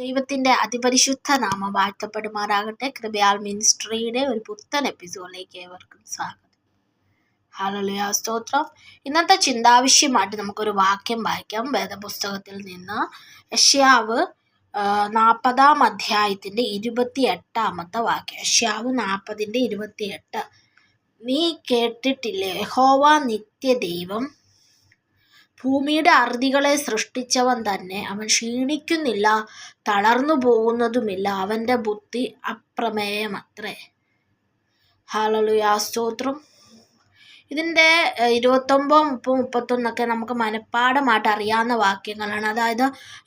ദൈവത്തിന്റെ അതിപരിശുദ്ധ നാമം വാഴ്ത്തപ്പെടുമാറാകട്ടെ. കൃപയാൽ മിനിസ്ട്രിയുടെ ഒരു പുത്തൻ എപ്പിസോഡിലേക്ക് ഏവർക്കും സ്വാഗതം. ഹാലലുയ സ്തോത്രം. ഇന്നത്തെ ചിന്താവിഷ്യമായിട്ട് നമുക്കൊരു വാക്യം വായിക്കാം. വേദപുസ്തകത്തിൽ നിന്ന് യഷ്യാവ് നാൽപ്പതാം അധ്യായത്തിന്റെ ഇരുപത്തി എട്ടാമത്തെ വാക്യം. യഷ്യാവ് നാൽപ്പതിന്റെ ഇരുപത്തി എട്ട് നീ കേട്ടിട്ടില്ലേ? യഹോവ നിത്യദൈവം ഭൂമിയുടെ അറുതികളെ സൃഷ്ടിച്ചവൻ തന്നെ. അവൻ ക്ഷീണിക്കുന്നില്ല തളർന്നു പോകുന്നതുമില്ല. അവന്റെ ബുദ്ധി അപ്രമേയമത്രേ. ഹാലലുയാ സ്തോത്രം. ഇതിന്റെ ഇരുപത്തൊമ്പത് മുപ്പത് മുപ്പത്തൊന്നൊക്കെ നമുക്ക് മനഃപ്പാടമായിട്ട് അറിയാവുന്ന വാക്യങ്ങളാണ്. അതായത്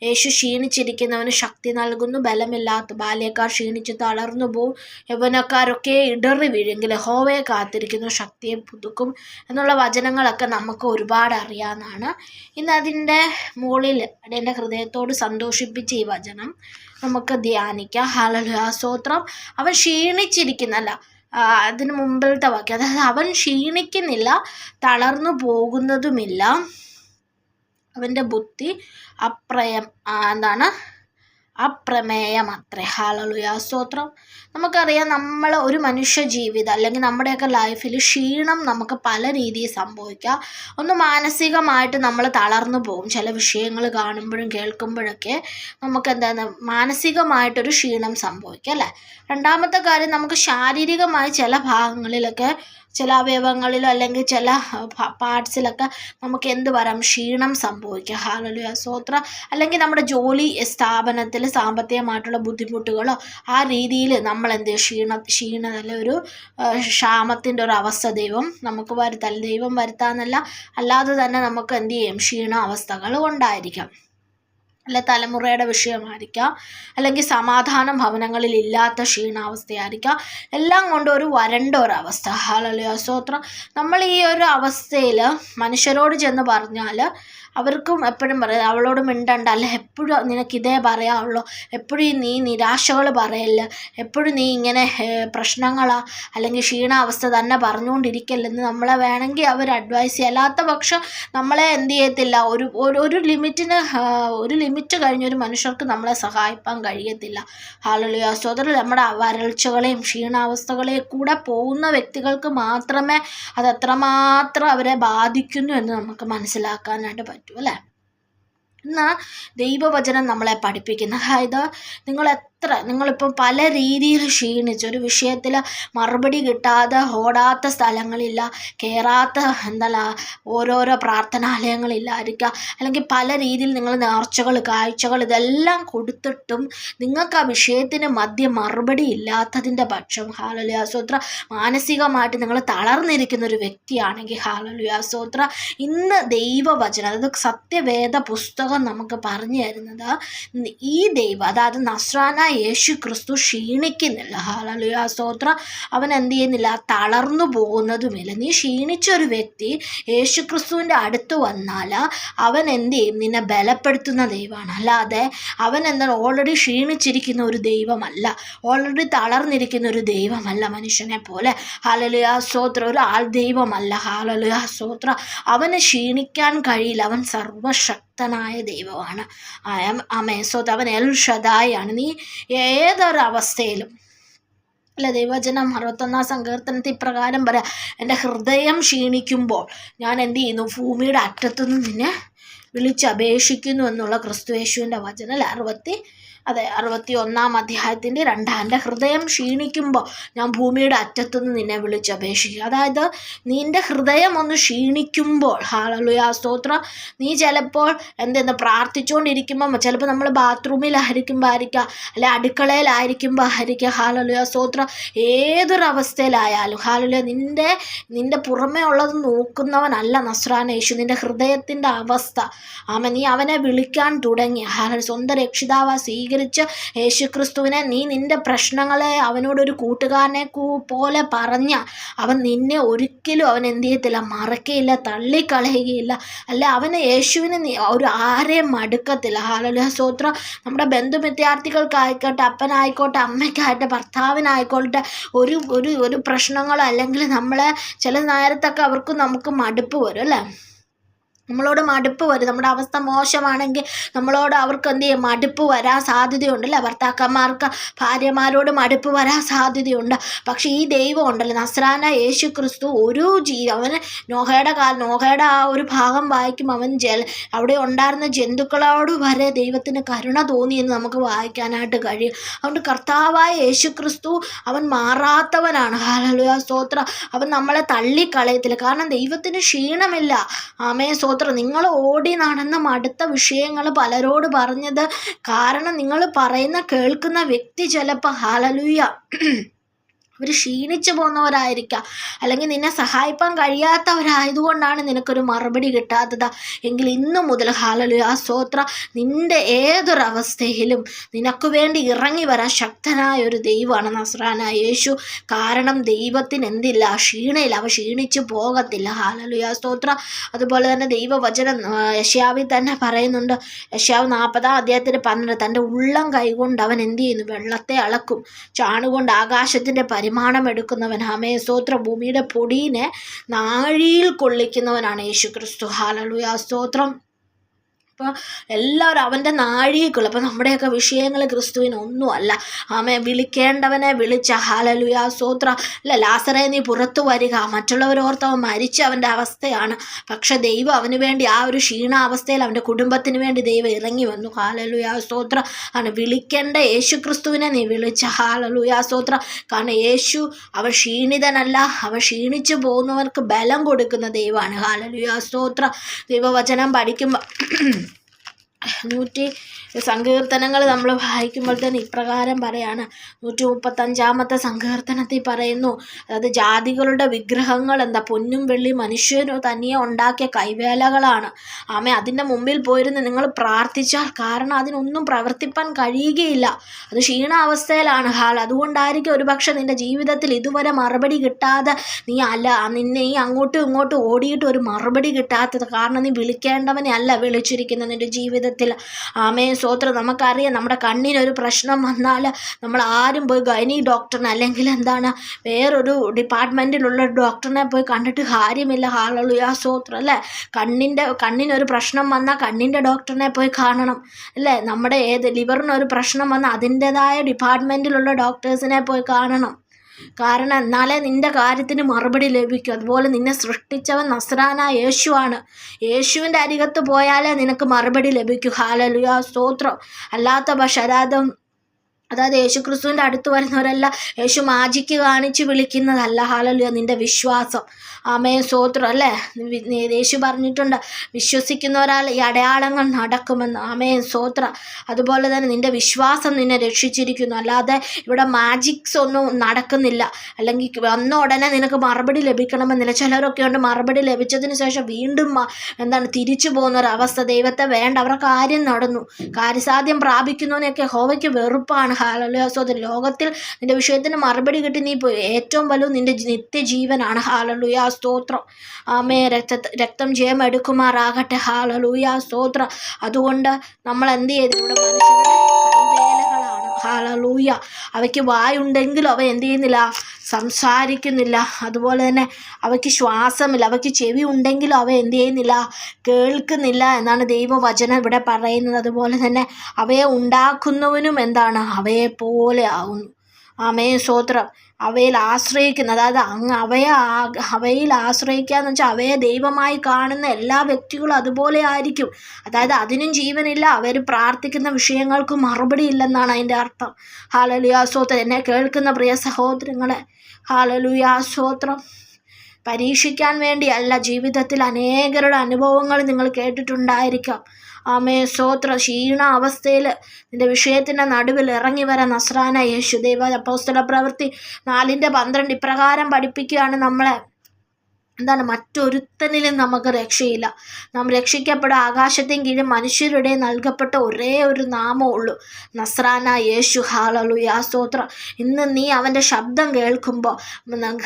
യേശു ക്ഷീണിച്ചിരിക്കുന്നവന് ശക്തി നൽകുന്നു ബലമില്ലാത്ത ബാല്യക്കാർ ക്ഷീണിച്ച് തളർന്നു പോവും യൗവനക്കാരൊക്കെ ഇടറി വീഴെങ്കിൽ ഹോവയെ കാത്തിരിക്കുന്നു ശക്തിയെ പുതുക്കും എന്നുള്ള വചനങ്ങളൊക്കെ നമുക്ക് ഒരുപാട് അറിയാവുന്നതാണ്. ഇന്ന് അതിന്റെ മുകളിൽ എന്റെ ഹൃദയത്തോട് സന്തോഷിപ്പിച്ച ഈ വചനം നമുക്ക് ധ്യാനിക്കാം. ഹലലുയാസ്തോത്രം അവൻ ക്ഷീണിച്ചിരിക്കുന്നല്ല അതിന് മുമ്പിലത്തെ വാക്യം. അതായത് അവൻ ക്ഷീണിക്കുന്നില്ല തളർന്നു പോകുന്നതുമില്ല. അവന്റെ ബുദ്ധി അപ്രയം എന്താണ്? അപ്രമേയമത്രേ. ഹാലലുയ സ്തോത്രം. നമുക്കറിയാം നമ്മൾ ഒരു മനുഷ്യ ജീവിതം അല്ലെങ്കിൽ നമ്മുടെയൊക്കെ ലൈഫിൽ ക്ഷീണം നമുക്ക് പല രീതിയിൽ സംഭവിക്കാം. ഒന്ന് മാനസികമായിട്ട് നമ്മൾ തളർന്നു പോകും. ചില വിഷയങ്ങൾ കാണുമ്പോഴും കേൾക്കുമ്പോഴൊക്കെ നമുക്ക് എന്താണ് മാനസികമായിട്ടൊരു ക്ഷീണം സംഭവിക്കാം അല്ലേ? രണ്ടാമത്തെ കാര്യം നമുക്ക് ശാരീരികമായി ചില ഭാഗങ്ങളിലൊക്കെ ചില അവയവങ്ങളിലോ അല്ലെങ്കിൽ ചില പാർട്സിലൊക്കെ നമുക്ക് എന്ത് പറയാം ക്ഷീണം സംഭവിക്കാം. ഹാലലുയ സ്തോത്ര അല്ലെങ്കിൽ നമ്മുടെ ജോലി സ്ഥാപനത്തിൽ സാമ്പത്തികമായിട്ടുള്ള ബുദ്ധിമുട്ടുകളോ ആ രീതിയിൽ നമ്മൾ എന്ത് ക്ഷീണ ക്ഷീണ ഒരു ക്ഷാമത്തിന്റെ ഒരു അവസ്ഥ ദൈവം നമുക്ക് വരുത്താൽ ദൈവം വരുത്താന്നല്ല അല്ലാതെ തന്നെ നമുക്ക് എന്ത് ചെയ്യും? ക്ഷീണ അവസ്ഥകൾ ഉണ്ടായിരിക്കാം അല്ലെ തലമുറയുടെ വിഷയമായിരിക്കാം. അല്ലെങ്കിൽ സമാധാനം ഭവനങ്ങളിൽ ഇല്ലാത്ത ക്ഷീണാവസ്ഥയായിരിക്കാം. എല്ലാം കൊണ്ട് ഒരു വരണ്ട ഒരവസ്ഥ ഹാലലുയ സ്തോത്രം നമ്മൾ ഈ ഒരു അവസ്ഥയിൽ മനുഷ്യരോട് ചെന്ന് പറഞ്ഞാൽ അവർക്കും എപ്പോഴും പറയാം അവളോട് മിണ്ടണ്ട. അല്ല എപ്പോഴും നിനക്ക് ഇതേ പറയാവുള്ളൂ. എപ്പോഴും നീ നിരാശകൾ പറയല്ല. എപ്പോഴും നീ ഇങ്ങനെ പ്രശ്നങ്ങളാ അല്ലെങ്കിൽ ക്ഷീണാവസ്ഥ തന്നെ പറഞ്ഞുകൊണ്ടിരിക്കല്ലെന്ന് നമ്മളെ വേണമെങ്കിൽ അവർ അഡ്വൈസ് ചെയ്യാത്ത പക്ഷം നമ്മളെ എന്ത് ചെയ്യത്തില്ല. ഒരു ഒരു ലിമിറ്റിന് ഒരു ലിമിറ്റ് കഴിഞ്ഞ ഒരു മനുഷ്യർക്ക് നമ്മളെ സഹായിക്കാൻ കഴിയത്തില്ല. ഹാലലിയ സോദരൻ നമ്മുടെ വരൾച്ചകളെയും ക്ഷീണാവസ്ഥകളെയും കൂടെ പോകുന്ന വ്യക്തികൾക്ക് മാത്രമേ അത് എത്രമാത്രം അവരെ ബാധിക്കുന്നു എന്ന് നമുക്ക് മനസ്സിലാക്കാനായിട്ട് പറ്റും. അല്ലേ? എന്നാൽ ദൈവവചനം നമ്മളെ പഠിപ്പിക്കുന്ന. അതായത് നിങ്ങൾ എത്ര നിങ്ങളിപ്പം പല രീതിയിൽ ക്ഷീണിച്ച് ഒരു വിഷയത്തിൽ മറുപടി കിട്ടാതെ ഓടാത്ത സ്ഥലങ്ങളില്ല കയറാത്ത എന്തല്ല ഓരോരോ പ്രാർത്ഥനാലയങ്ങളില്ലായിരിക്കുക അല്ലെങ്കിൽ പല രീതിയിൽ നിങ്ങൾ നേർച്ചകൾ കാഴ്ചകൾ ഇതെല്ലാം കൊടുത്തിട്ടും നിങ്ങൾക്ക് ആ വിഷയത്തിന് മധ്യ മറുപടി ഇല്ലാത്തതിന്റെ പക്ഷം ഹാലലുയാസോത്ര മാനസികമായിട്ട് നിങ്ങൾ തളർന്നിരിക്കുന്ന ഒരു വ്യക്തിയാണെങ്കിൽ ഹാലലുയാസോത്ര ഇന്ന് ദൈവവചനം അതായത് സത്യവേദ പുസ്തകം നമുക്ക് പറഞ്ഞു തരുന്നത് ഈ ദൈവം അതായത് നസ്രാന യേശു ക്രിസ്തു ക്ഷീണിക്കുന്നില്ല. ഹാലലുയ സ്തോത്ര. അവൻ എന്ത് ചെയ്യുന്നില്ല? തളർന്നു പോകുന്നതുമില്ല. നീ ക്ഷീണിച്ച ഒരു വ്യക്തി യേശു ക്രിസ്തുവിന്റെ അടുത്ത് വന്നാൽ അവൻ എന്ത് ചെയ്യും? നിന്നെ ബലപ്പെടുത്തുന്ന ദൈവമാണ്. അല്ലാതെ അവൻ എന്താണ്? ഓൾറെഡി ക്ഷീണിച്ചിരിക്കുന്ന ഒരു ദൈവമല്ല. ഓൾറെഡി തളർന്നിരിക്കുന്ന ഒരു ദൈവമല്ല മനുഷ്യനെ പോലെ. ഹാലലുയ സ്തോത്ര. ഒരു ആൾ ദൈവമല്ല. ഹാലലുയ സ്തോത്ര. അവന് ക്ഷീണിക്കാൻ കഴിയില്ല. അവൻ സർവശക്തനായ ദൈവമാണ്. അമേസോത്ത് അവൻ എൽ ഷദായാണ് നീ ഏതൊരവസ്ഥയിലും അല്ല ദൈവജനം അറുപത്തൊന്നാം സങ്കീർത്തനത്തിൽ ഇപ്രകാരം പറയാം എന്റെ ഹൃദയം ക്ഷീണിക്കുമ്പോൾ ഞാൻ എന്ത് ചെയ്യുന്നു? ഭൂമിയുടെ അറ്റത്തുനിന്ന് നിന്നെ വിളിച്ചപേക്ഷിക്കുന്നു എന്നുള്ള ക്രിസ്തുയേശുവിന്റെ വചനം അല്ല അറുപത്തി അതെ അറുപത്തി ഒന്നാം അധ്യായത്തിന്റെ രണ്ടാം എന്റെ ഹൃദയം ക്ഷീണിക്കുമ്പോൾ ഞാൻ ഭൂമിയുടെ അറ്റത്തുനിന്ന് നിന്നെ വിളിച്ചപേക്ഷിക്കുക അതായത് നിന്റെ ഹൃദയം ഒന്ന് ക്ഷീണിക്കുമ്പോൾ ഹാളലുയാ സ്തോത്രം. നീ ചിലപ്പോൾ എന്തെന്ന് പ്രാർത്ഥിച്ചുകൊണ്ടിരിക്കുമ്പോൾ ചിലപ്പോൾ നമ്മൾ ബാത്റൂമിലായിരിക്കുമ്പോൾ ആയിരിക്കാം അല്ലെ അടുക്കളയിലായിരിക്കുമ്പോൾ ആയിരിക്കാം ഹാലലുയാ സ്തോത്രം. ഏതൊരവസ്ഥയിലായാലും ഹാലലുയ നിന്റെ നിന്റെ പുറമേ ഉള്ളത് നോക്കുന്നവനല്ല നസ്രാന യേശു. നിന്റെ ഹൃദയത്തിന്റെ അവസ്ഥ. ആമ നീ അവനെ വിളിക്കാൻ തുടങ്ങി. ഹാല സ്വന്തം രക്ഷിതാവ സ്വീകരിച്ചു സ്വീകരിച്ച് യേശുക്രിസ്തുവിനെ നീ നിന്റെ പ്രശ്നങ്ങളെ അവനോടൊരു കൂട്ടുകാരനെ പോലെ പറഞ്ഞ അവൻ നിന്നെ ഒരിക്കലും അവൻ എന്ത് ചെയ്യത്തില്ല മറക്കുകയില്ല തള്ളിക്കളയുകയില്ല. അല്ലെ അവന് യേശുവിന് ഒരു ആരെയും മടുക്കത്തില്ല. ഹാലലുഹ സ്തോത്രം. നമ്മുടെ ബന്ധു വിദ്യാർത്ഥികൾക്കായിക്കോട്ടെ അപ്പനായിക്കോട്ടെ അമ്മയ്ക്കായിട്ട് ഭർത്താവിനായിക്കോട്ടെ ഒരു ഒരു ഒരു പ്രശ്നങ്ങളോ അല്ലെങ്കിൽ നമ്മളെ ചില നേരത്തൊക്കെ അവർക്ക് നമുക്ക് മടുപ്പ് വരും അല്ലേ? നമ്മളോട് മടുപ്പ് വരും. നമ്മുടെ അവസ്ഥ മോശമാണെങ്കിൽ നമ്മളോട് അവർക്ക് എന്ത് ചെയ്യും? മടുപ്പ് വരാൻ സാധ്യതയുണ്ടല്ലേ? ഭർത്താക്കന്മാർക്ക് ഭാര്യമാരോട് മടുപ്പ് വരാൻ സാധ്യതയുണ്ട്. പക്ഷേ ഈ ദൈവം ഉണ്ടല്ലോ നസ്രാന യേശു ക്രിസ്തു ഒരു ജീവ അവന് നോഹയുടെ കാല നോഹയുടെ ആ ഒരു ഭാഗം വായിക്കും അവൻ ജൽ. അവിടെ ഉണ്ടായിരുന്ന ജന്തുക്കളോട് വരെ ദൈവത്തിന് കരുണ തോന്നി എന്ന് നമുക്ക് വായിക്കാനായിട്ട് കഴിയും. അതുകൊണ്ട് കർത്താവായ യേശു ക്രിസ്തു അവൻ മാറാത്തവനാണ്. ഹാലലുയ സ്തോത്ര. അവൻ നമ്മളെ തള്ളിക്കളയത്തില്ല. കാരണം ദൈവത്തിന് ക്ഷീണമില്ല. ആമേ സ്തോത്രം. നിങ്ങൾ ഓടി നടന്ന മടുത്ത വിഷയങ്ങൾ പലരോട് പറഞ്ഞത് കാരണം നിങ്ങൾ പറയുന്ന കേൾക്കുന്ന വ്യക്തി ചിലപ്പോൾ ഹാലലുയ അവർ ക്ഷീണിച്ചു പോകുന്നവരായിരിക്കാം. അല്ലെങ്കിൽ നിന്നെ സഹായിപ്പാൻ കഴിയാത്തവരായതുകൊണ്ടാണ് നിനക്കൊരു മറുപടി കിട്ടാത്തത്. എങ്കിൽ ഇന്നു മുതൽ ഹാലലു ആ സ്തോത്ര നിന്റെ ഏതൊരവസ്ഥയിലും നിനക്ക് വേണ്ടി ഇറങ്ങി വരാൻ ശക്തനായ ഒരു ദൈവമാണ് നസ്രാന യേശു. കാരണം ദൈവത്തിന് എന്തില്ല? ക്ഷീണയില്ല. അവ ക്ഷീണിച്ചു പോകത്തില്ല. ഹാലലുയ സ്തോത്ര അതുപോലെ തന്നെ ദൈവവചനം യശ്യാവിൽ തന്നെ പറയുന്നുണ്ട്. യശ്യാവ് നാൽപ്പതാം അദ്ദേഹത്തിന് പന്ത്രണ്ട് തന്റെ ഉള്ളം കൈകൊണ്ട് അവൻ എന്ത് ചെയ്യുന്നു? വെള്ളത്തെ അളക്കും. ചാണുകൊണ്ട് ആകാശത്തിന്റെ പരിമാണം ഹമേ സ്തോത്ര ഭൂമിയുടെ പൊടിയിനെ നാഴിയിൽ കൊള്ളിക്കുന്നവനാണ് യേശു ക്രിസ്തു ഹാലലുയ സ്തോത്രം. അപ്പോൾ എല്ലാവരും അവന്റെ നാഴികക്കുള്ള അപ്പോൾ നമ്മുടെയൊക്കെ വിഷയങ്ങൾ ക്രിസ്തുവിന് ഒന്നുമല്ല. ആമേ വിളിക്കേണ്ടവനെ വിളിച്ച ഹാലലുയ സോത്ര അല്ല ലാസറെ നീ പുറത്തു വരിക. മറ്റുള്ളവരോർത്ത് അവൻ മരിച്ച അവന്റെ അവസ്ഥയാണ്. പക്ഷെ ദൈവം അവന് വേണ്ടി ആ ഒരു ക്ഷീണാവസ്ഥയിൽ അവന്റെ കുടുംബത്തിന് വേണ്ടി ദൈവം ഇറങ്ങി വന്നു. ഹാലലുയ സൂത്ര. ആണ് വിളിക്കേണ്ട യേശു ക്രിസ്തുവിനെ നീ വിളിച്ച. ഹാലലുയ സൂത്ര. കാരണം യേശു അവൻ ക്ഷീണിതനല്ല. അവൻ ക്ഷീണിച്ചു പോകുന്നവർക്ക് ബലം കൊടുക്കുന്ന ദൈവമാണ്. ഹാലലുയ സ്തോത്ര ദൈവവചനം പഠിക്കുമ്പോൾ നൂറ്റി സങ്കീർത്തനങ്ങൾ നമ്മൾ വായിക്കുമ്പോൾ തന്നെ ഇപ്രകാരം പറയാണ്. നൂറ്റി മുപ്പത്തഞ്ചാമത്തെ സങ്കീർത്തനത്തിൽ പറയുന്നു അതായത് ജാതികളുടെ വിഗ്രഹങ്ങൾ എന്താ പൊന്നും വെള്ളി മനുഷ്യനു തനിയെ ഉണ്ടാക്കിയ കൈവേലകളാണ്. ആമ അതിന്റെ മുമ്പിൽ പോയിരുന്ന് നിങ്ങൾ പ്രാർത്ഥിച്ചാൽ കാരണം അതിനൊന്നും പ്രവർത്തിപ്പാൻ കഴിയുകയില്ല. അത് ക്ഷീണാവസ്ഥയിലാണ് ഹാൾ. അതുകൊണ്ടായിരിക്കും ഒരുപക്ഷെ നിന്റെ ജീവിതത്തിൽ ഇതുവരെ മറുപടി കിട്ടാതെ നീ അല്ല നിന്നെ ഈ അങ്ങോട്ടും ഇങ്ങോട്ടും ഓടിയിട്ട് ഒരു മറുപടി കിട്ടാത്തത്. കാരണം നീ വിളിക്കേണ്ടവനെ അല്ല വിളിച്ചിരിക്കുന്നത്. നിന്റെ ജീവിതത്തിൽ ആമേ സ്തോത്രം നമുക്കറിയാം നമ്മുടെ കണ്ണിനൊരു പ്രശ്നം വന്നാൽ നമ്മൾ ആരും പോയി ഗൈനി ഡോക്ടറിനെ അല്ലെങ്കിൽ എന്താണ് വേറൊരു ഡിപ്പാർട്ട്മെന്റിലുള്ള ഡോക്ടറിനെ പോയി കണ്ടിട്ട് കാര്യമില്ല. ഹാളുയ സ്തോത്രം അല്ലേ? കണ്ണിന്റെ കണ്ണിനൊരു പ്രശ്നം വന്നാൽ കണ്ണിന്റെ ഡോക്ടറിനെ പോയി കാണണം അല്ലേ? നമ്മുടെ ഏത് ലിവറിനൊരു പ്രശ്നം വന്നാൽ അതിന്റെതായ ഡിപ്പാർട്ട്മെന്റിലുള്ള ഡോക്ടേഴ്സിനെ പോയി കാണണം. കാരണം എന്നാലേ നിന്റെ കാര്യത്തിന് മറുപടി ലഭിക്കും. അതുപോലെ നിന്നെ സൃഷ്ടിച്ചവൻ നസ്രാന യേശുവാണ്. യേശുവിന്റെ അരികത്ത് പോയാലേ നിനക്ക് മറുപടി ലഭിക്കൂ. ഹാലലുയ സ്തോത്രം. അല്ലാത്ത പക്ഷെ അതായത് യേശുക്രിസ്തുവിന്റെ യേശു ക്രിസ്തുവിന്റെ അടുത്ത് വരുന്നവരല്ല യേശു മാജിക്ക് കാണിച്ച് വിളിക്കുന്നതല്ല. ഹാലല്ലോ നിന്റെ വിശ്വാസം. ആമേ സ്തോത്രം അല്ലേ? യേശു പറഞ്ഞിട്ടുണ്ട് വിശ്വസിക്കുന്നവരാൾ ഈ അടയാളങ്ങൾ നടക്കുമെന്ന്. ആമേ സ്തോത്ര അതുപോലെ തന്നെ നിന്റെ വിശ്വാസം നിന്നെ രക്ഷിച്ചിരിക്കുന്നു. അല്ലാതെ ഇവിടെ മാജിക്സ് ഒന്നും നടക്കുന്നില്ല. അല്ലെങ്കിൽ വന്ന ഉടനെ നിനക്ക് മറുപടി ലഭിക്കണമെന്നില്ല. ചിലരൊക്കെ ഉണ്ട് മറുപടി ലഭിച്ചതിന് ശേഷം വീണ്ടും എന്താണ് തിരിച്ചു പോകുന്ന ഒരു അവസ്ഥ ദൈവത്തെ വേണ്ട. അവരുടെ കാര്യം നടന്നു. കാര്യസാധ്യം പ്രാപിക്കുന്നതിനൊക്കെ ഹോവയ്ക്ക് വെറുപ്പാണ്. ഹാലലുയ സോദരൻ ലോകത്തിൽ നിന്റെ വിഷയത്തിന് മറുപടി കിട്ടി. നീ ഏറ്റവും വലുത് നിന്റെ നിത്യജീവനാണ്. ഹാലലുയ സ്തോത്രം. ആമേ രക്ത രക്തം ജയം എടുക്കുമാറാകട്ടെ. ഹാലലുയ സ്തോത്രം. അതുകൊണ്ട് നമ്മൾ എന്ത് ചെയ്തു? ഇവിടെ മനുഷ്യരുടെ ഹാലലൂയ അവയ്ക്ക് വായുണ്ടെങ്കിലും അവ എന്ത് ചെയ്യുന്നില്ല? സംസാരിക്കുന്നില്ല. അതുപോലെ തന്നെ അവയ്ക്ക് ശ്വാസമില്ല. അവയ്ക്ക് ചെവി ഉണ്ടെങ്കിലും അവ എന്ത് ചെയ്യുന്നില്ല? കേൾക്കുന്നില്ല എന്നാണ് ദൈവവചനം ഇവിടെ പറയുന്നത്. അതുപോലെ തന്നെ അവയെ ഉണ്ടാക്കുന്നവനും എന്താണ്? അവയെ പോലെ ആവുന്നു. ആമേ സ്തോത്രം. അവയിൽ ആശ്രയിക്കുന്ന അതായത് അങ്ങ് അവയെ അവയിൽ ആശ്രയിക്കുക എന്ന് വെച്ചാൽ അവയെ ദൈവമായി കാണുന്ന എല്ലാ വ്യക്തികളും അതുപോലെ ആയിരിക്കും. അതായത് അതിനും ജീവനില്ല. അവർ പ്രാർത്ഥിക്കുന്ന വിഷയങ്ങൾക്കും മറുപടി ഇല്ലെന്നാണ് അതിന്റെ അർത്ഥം. ഹാലലുയാസോത്രം എന്നെ കേൾക്കുന്ന പ്രിയ സഹോദരങ്ങളെ ഹാലലുയാസോത്രം പരീക്ഷിക്കാൻ വേണ്ടിയല്ല ജീവിതത്തിൽ അനേകരുടെ അനുഭവങ്ങൾ നിങ്ങൾ കേട്ടിട്ടുണ്ടായിരിക്കാം. ആമേ സ്തോത്ര. ക്ഷീണ അവസ്ഥയിൽ നിന്റെ വിഷയത്തിന്റെ നടുവിൽ ഇറങ്ങി വരാൻ നസ്രാന യേശുദേവ പ്രവൃത്തി നാലിന്റെ പന്ത്രണ്ട് ഇപ്രകാരം പഠിപ്പിക്കുകയാണ് നമ്മളെ. എന്താണ് മറ്റൊരുത്തനിലും നമുക്ക് രക്ഷയില്ല. നാം രക്ഷിക്കപ്പെട്ട ആകാശത്തെയും കീഴിൽ മനുഷ്യരുടെ നൽകപ്പെട്ട ഒരേ ഒരു നാമമുള്ളൂ നസ്രാന യേശു ഹാലലു യാ സ്തോത്രം. ഇന്ന് നീ അവന്റെ ശബ്ദം കേൾക്കുമ്പോൾ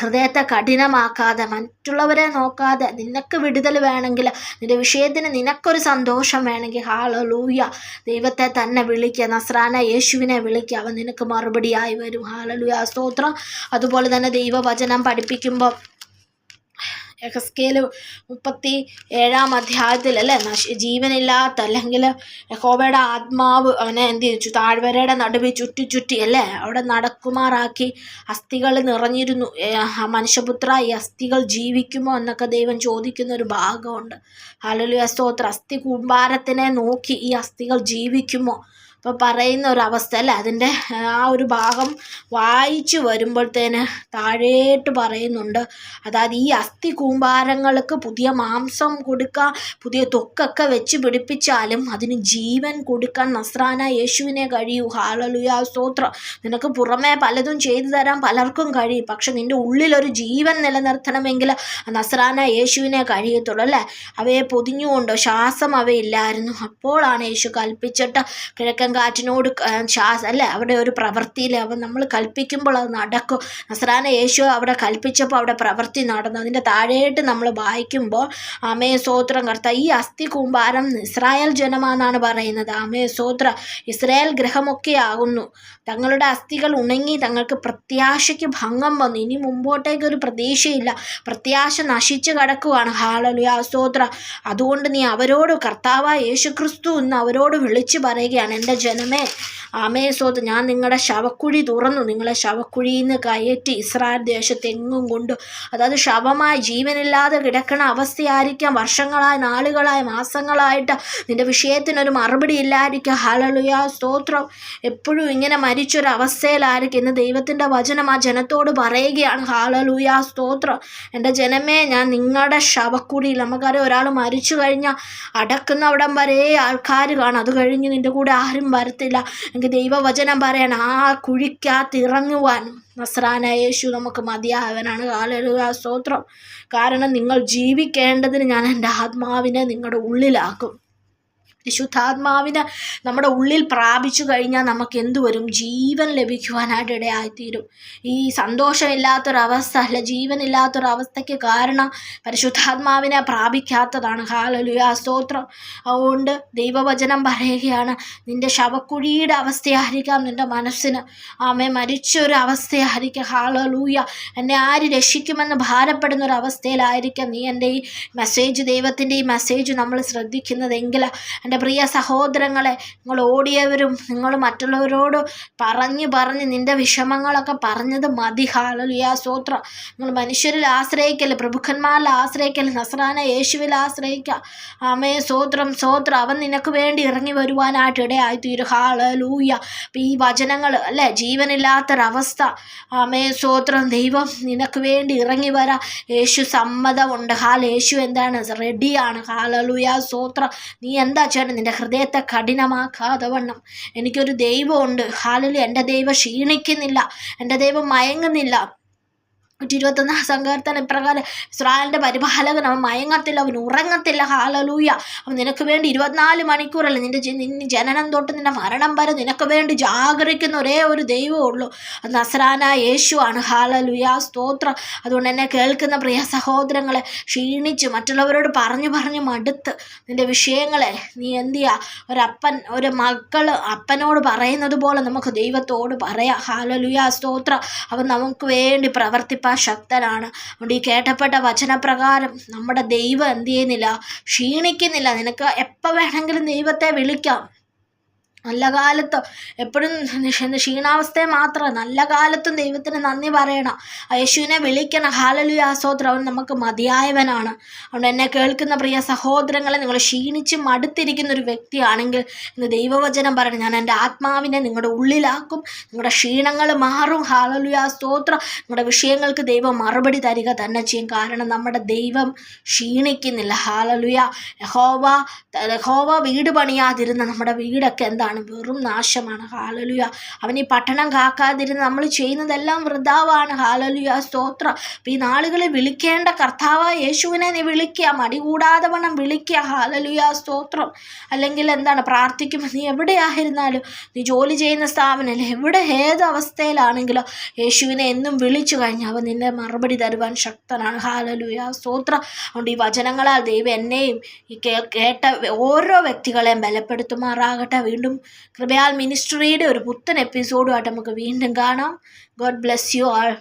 ഹൃദയത്തെ കഠിനമാക്കാതെ മറ്റുള്ളവരെ നോക്കാതെ നിനക്ക് വിടുതൽ വേണമെങ്കിൽ നിന്റെ വിഷയത്തിന് നിനക്കൊരു സന്തോഷം വേണമെങ്കിൽ ഹാലലൂയ ദൈവത്തെ തന്നെ വിളിക്കുക നസ്രാന യേശുവിനെ വിളിക്കുക അവൻ നിനക്ക് മറുപടിയായി വരും. ഹാളലു സ്തോത്രം. അതുപോലെ തന്നെ ദൈവവചനം പഠിപ്പിക്കുമ്പോൾ എഹസ്കേൽ മുപ്പത്തി ഏഴാം അധ്യായത്തിൽ അല്ലേ നശ ജീവനില്ലാത്ത അല്ലെങ്കിൽ യഹോബയുടെ ആത്മാവ് അവനെ എന്ത് ചെയ്തു താഴ്വരയുടെ നടുവിൽ ചുറ്റി ചുറ്റി അല്ലേ? അവിടെ നടക്കുമാറാക്കി അസ്ഥികൾ നിറഞ്ഞിരുന്നു. മനുഷ്യപുത്ര ഈ അസ്ഥികൾ ജീവിക്കുമോ എന്നൊക്കെ ദൈവം ചോദിക്കുന്ന ഒരു ഭാഗമുണ്ട്. ഹലലുയ സ്തോത്ര. അസ്ഥി കൂമ്പാരത്തിനെ നോക്കി ഈ അസ്ഥികൾ ജീവിക്കുമോ? അപ്പോൾ പറയുന്ന ഒരു അവസ്ഥ അല്ലേ? അതിന്റെ ആ ഒരു ഭാഗം വായിച്ചു വരുമ്പോഴത്തേന് താഴേട്ട് പറയുന്നുണ്ട്. അതായത് ഈ അസ്ഥി കൂമ്പാരങ്ങൾക്ക് പുതിയ മാംസം കൊടുക്കുക പുതിയ തൊക്കൊക്കെ വെച്ച് പിടിപ്പിച്ചാലും അതിന് ജീവൻ കൊടുക്കാൻ നസ്രാന യേശുവിനെ കഴിയൂ. ഹാളലുയ സ്തോത്രം. നിനക്ക് പുറമേ പലതും ചെയ്തു തരാൻ പലർക്കും കഴിയും. പക്ഷെ നിന്റെ ഉള്ളിലൊരു ജീവൻ നിലനിർത്തണമെങ്കിൽ നസ്രാന യേശുവിനെ കഴിയത്തുള്ളൂ അല്ലേ? അവയെ പൊതിഞ്ഞുകൊണ്ട് ശ്വാസം അവയില്ലായിരുന്നു. അപ്പോഴാണ് യേശു കൽപ്പിച്ചിട്ട് കിഴക്കൻ കാറ്റിനോട് ശ്വാസ അല്ലെ അല്ലേ അവിടെ ഒരു പ്രവൃത്തിയിൽ അവൻ നമ്മൾ കൽപ്പിക്കുമ്പോൾ അത് നടക്കും. നസ്രാന യേശു അവിടെ കൽപ്പിച്ചപ്പോൾ അവിടെ പ്രവൃത്തി നടന്നു. അതിന്റെ താഴെയായിട്ട് നമ്മൾ വായിക്കുമ്പോൾ അമേ സോത്രം കർത്ത ഈ അസ്ഥി കൂമ്പാരം ഇസ്രായേൽ ജനമാണെന്നാണ് പറയുന്നത്. അമേ സോത്ര ഇസ്രായേൽ ഗ്രഹമൊക്കെ ആകുന്നു തങ്ങളുടെ അസ്ഥികൾ ഉണങ്ങി തങ്ങൾക്ക് പ്രത്യാശയ്ക്ക് ഭംഗം വന്നു. ഇനി മുമ്പോട്ടേക്ക് ഒരു പ്രതീക്ഷയില്ല. പ്രത്യാശ നശിച്ചു കിടക്കുവാണ് ഹാളലുയ സ്തോത്ര അതുകൊണ്ട് നീ അവരോട് കർത്താവായ യേശുക്രിസ്തു എന്ന് അവരോട് വിളിച്ചു പറയുകയാണ്. എന്റെ ജനമേ ആമേ സോത്ത് ഞാൻ നിങ്ങളുടെ ശവക്കുഴി തുറന്നു. നിങ്ങളെ ശവക്കുഴിയിൽ നിന്ന് കയറ്റി ഇസ്രായേൽ ദേശത്തെങ്ങും കൊണ്ടു. അതായത് ശവമായി ജീവനില്ലാതെ കിടക്കണ അവസ്ഥയായിരിക്കാം. വർഷങ്ങളായി നാളുകളായി മാസങ്ങളായിട്ട് നിന്റെ വിഷയത്തിനൊരു മറുപടി ഇല്ലായിരിക്കാം. ഹലലുയ സ്തോത്രം. എപ്പോഴും ഇങ്ങനെ മരിച്ചൊരവസ്ഥയിലായിരിക്കും. എന്ന് ദൈവത്തിന്റെ വചനം ആ ജനത്തോട് പറയുകയാണ്. ഹാലലുയ സ്തോത്രം. എന്റെ ജനമേ ഞാൻ നിങ്ങളുടെ ശവക്കുഴിയിൽ നമുക്കറിയാം ഒരാൾ മരിച്ചു കഴിഞ്ഞാൽ അടക്കുന്നവിടം വരെ ആൾക്കാർ കാണും. അത് കഴിഞ്ഞ് നിന്റെ കൂടെ ആരും വരത്തില്ല. എനിക്ക് ദൈവവചനം പറയണം. ആ കുഴിക്കകത്ത് ഇറങ്ങുവാൻ നസ്രാന യേശു നമുക്ക് മതിയാവനാണ് കാലുക സ്തോത്രം. കാരണം നിങ്ങൾ ജീവിക്കേണ്ടതിന് ഞാൻ എന്റെ ആത്മാവിനെ നിങ്ങളുടെ ഉള്ളിലാക്കും. വിശുദ്ധാത്മാവിനെ നമ്മുടെ ഉള്ളിൽ പ്രാപിച്ചു കഴിഞ്ഞാൽ നമുക്ക് എന്തു വരും? ജീവൻ ലഭിക്കുവാനായിട്ട് ഇടയായിത്തീരും ഈ സന്തോഷമില്ലാത്തൊരവസ്ഥ അല്ല ജീവനില്ലാത്തൊരവസ്ഥയ്ക്ക് കാരണം പരിശുദ്ധാത്മാവിനെ പ്രാപിക്കാത്തതാണ്. ഹാലലുയ. സ്തോത്രം. അതുകൊണ്ട് ദൈവവചനം പറയുകയാണ് നിന്റെ ശവക്കുഴിയുടെ അവസ്ഥയായിരിക്കാം നിന്റെ മനസ്സിന്. ആമെ മരിച്ചൊരവസ്ഥയായിരിക്കാം. ഹാലലൂയ. എന്നെ ആര് രക്ഷിക്കുമെന്ന് ഭാരപ്പെടുന്ന ഒരു അവസ്ഥയിലായിരിക്കാം നീ. എന്റെ ഈ മെസ്സേജ് ദൈവത്തിന്റെ ഈ മെസ്സേജ് നമ്മൾ ശ്രദ്ധിക്കുന്നതെങ്കിൽ എന്റെ പ്രിയ സഹോദരങ്ങളെ നിങ്ങൾ ഓടിയവരും നിങ്ങൾ മറ്റുള്ളവരോട് പറഞ്ഞു പറഞ്ഞ് നിന്റെ വിഷമങ്ങളൊക്കെ പറഞ്ഞത് മതി. ഹാലലുയ സൂത്രം. നിങ്ങൾ മനുഷ്യരിൽ ആശ്രയിക്കൽ പ്രഭുക്കന്മാരിൽ ആശ്രയിക്കൽ നസ്രാന യേശുവിൽ ആശ്രയിക്കുക ആമേ സൂത്രം. സൂത്രം. അവൻ നിനക്ക് വേണ്ടി ഇറങ്ങി വരുവാനായിട്ട് ഇടയായിത്തീരും. ഹാലലൂയ അപ്പം ഈ വചനങ്ങൾ അല്ലേ? ജീവനില്ലാത്തൊരവസ്ഥ. ആമേ സൂത്രം. ദൈവം നിനക്ക് വേണ്ടി ഇറങ്ങി വരാം. യേശു സമ്മതമുണ്ട്. ഹാൽ യേശു എന്താണ്? റെഡിയാണ്. ഹാലലൂയ സൂത്രം. നീ എന്താ ചെയ്യണം നിന്റെ ഹൃദയത്തെ കഠിനമാക്കാതെ വണ്ണം എനിക്കൊരു ദൈവമുണ്ട്. ഹാലിൽ എന്റെ ദൈവം ക്ഷീണിക്കുന്നില്ല. എന്റെ ദൈവം മയങ്ങുന്നില്ല. നൂറ്റി ഇരുപത്തൊന്നാം സങ്കീർത്തനം ഇപ്രകാരം ഇസ്രായേലിന്റെ പരിപാലകൻ അവൻ മയങ്ങത്തില്ല അവൻ ഉറങ്ങത്തില്ല ഹാലലൂയ അവൻ നിനക്ക് വേണ്ടി ഇരുപത്തിനാല് മണിക്കൂറല്ല നിന്റെ ജ- ജനനം തൊട്ട് നിന്റെ മരണം വരെ നിനക്ക് വേണ്ടി ജാഗരിക്കുന്ന ഒരേ ഒരു ദൈവമേ ഉള്ളൂ. അത് നസ്രാന യേശുവാണ്. ഹാലലൂയ സ്തോത്രം. അതുകൊണ്ട് എന്നെ കേൾക്കുന്ന പ്രിയ സഹോദരങ്ങളെ ക്ഷീണിച്ച് മറ്റുള്ളവരോട് പറഞ്ഞു പറഞ്ഞു മടുത്ത് നിന്റെ വിഷയങ്ങളെ നീ എന്ത് ചെയ്യുക ഒരപ്പൻ ഒരു മക്കൾ അപ്പനോട് പറയുന്നത് പോലെ നമുക്ക് ദൈവത്തോട് പറയാം. ഹാലലുയ സ്തോത്രം. അവൻ നമുക്ക് വേണ്ടി പ്രവർത്തിപ്പാൻ ശക്തനാണ്. അതുകൊണ്ട് ഈ കേട്ടപ്പെട്ട വചനപ്രകാരം നമ്മുടെ ദൈവം എന്ത് ചെയ്യുന്നില്ല? ക്ഷീണിക്കുന്നില്ല. നിനക്ക് എപ്പോൾ വേണമെങ്കിലും ദൈവത്തെ വിളിക്കാം. നല്ല കാലത്ത് എപ്പോഴും ക്ഷീണാവസ്ഥയെ മാത്രം നല്ല കാലത്തും ദൈവത്തിന് നന്ദി പറയണം. യേശുവിനെ വിളിക്കണം. ഹാലലുയ ആസോത്രം അവൻ നമുക്ക് മതിയായവനാണ്. അതുകൊണ്ട് എന്നെ കേൾക്കുന്ന പ്രിയ സഹോദരങ്ങളെ നിങ്ങൾ ക്ഷീണിച്ച് മടുത്തിരിക്കുന്ന ഒരു വ്യക്തിയാണെങ്കിൽ ഇന്ന് ദൈവവചനം പറയണം. ഞാൻ എന്റെ ആത്മാവിനെ നിങ്ങളുടെ ഉള്ളിലാക്കും. നിങ്ങളുടെ ക്ഷീണങ്ങൾ മാറും. ഹാലലുയ സ്തോത്രം. നിങ്ങളുടെ വിഷയങ്ങൾക്ക് ദൈവം മറുപടി തരിക തന്നെ ചെയ്യും. കാരണം നമ്മുടെ ദൈവം ക്ഷീണിക്കുന്നില്ല. ഹാലലുയ. ഹോവ ഹോവ വീട് പണിയാതിരുന്ന നമ്മുടെ വീടൊക്കെ എന്താണ്? വെറും നാശമാണ്. ഹാലലുയ അവൻ ഈ പട്ടണം കാക്കാതിരുന്ന് നമ്മൾ ചെയ്യുന്നതെല്ലാം വൃതാവാണ്. ഹാലലുയ സ്തോത്രം. ഈ നാളുകളിൽ വിളിക്കേണ്ട കർത്താവ് യേശുവിനെ നീ വിളിക്കുക. മടി കൂടാതെ വണ്ണം വിളിക്കുക. ഹാലലുയ സ്തോത്രം. അല്ലെങ്കിൽ എന്താണ്? പ്രാർത്ഥിക്കുമ്പോൾ നീ എവിടെയായിരുന്നാലും നീ ജോലി ചെയ്യുന്ന സ്ഥാപനം എവിടെ ഏത് അവസ്ഥയിലാണെങ്കിലോ യേശുവിനെ എന്നും വിളിച്ചു കഴിഞ്ഞാൽ അവൻ നിന്നെ മറുപടി തരുവാൻ ശക്തനാണ്. ഹാലലുയ സ്തോത്രം. അതുകൊണ്ട് ഈ വചനങ്ങളാൽ ദൈവം എന്നെയും ഈ കേട്ട ഓരോ വ്യക്തികളെയും ബലപ്പെടുത്തുമാറാകട്ടെ. വീണ്ടും കൃപയാൽ മിനിസ്ട്രിയുടെ ഒരു പുത്തൻ എപ്പിസോഡുമായിട്ട് നമുക്ക് വീണ്ടും കാണാം. God bless you all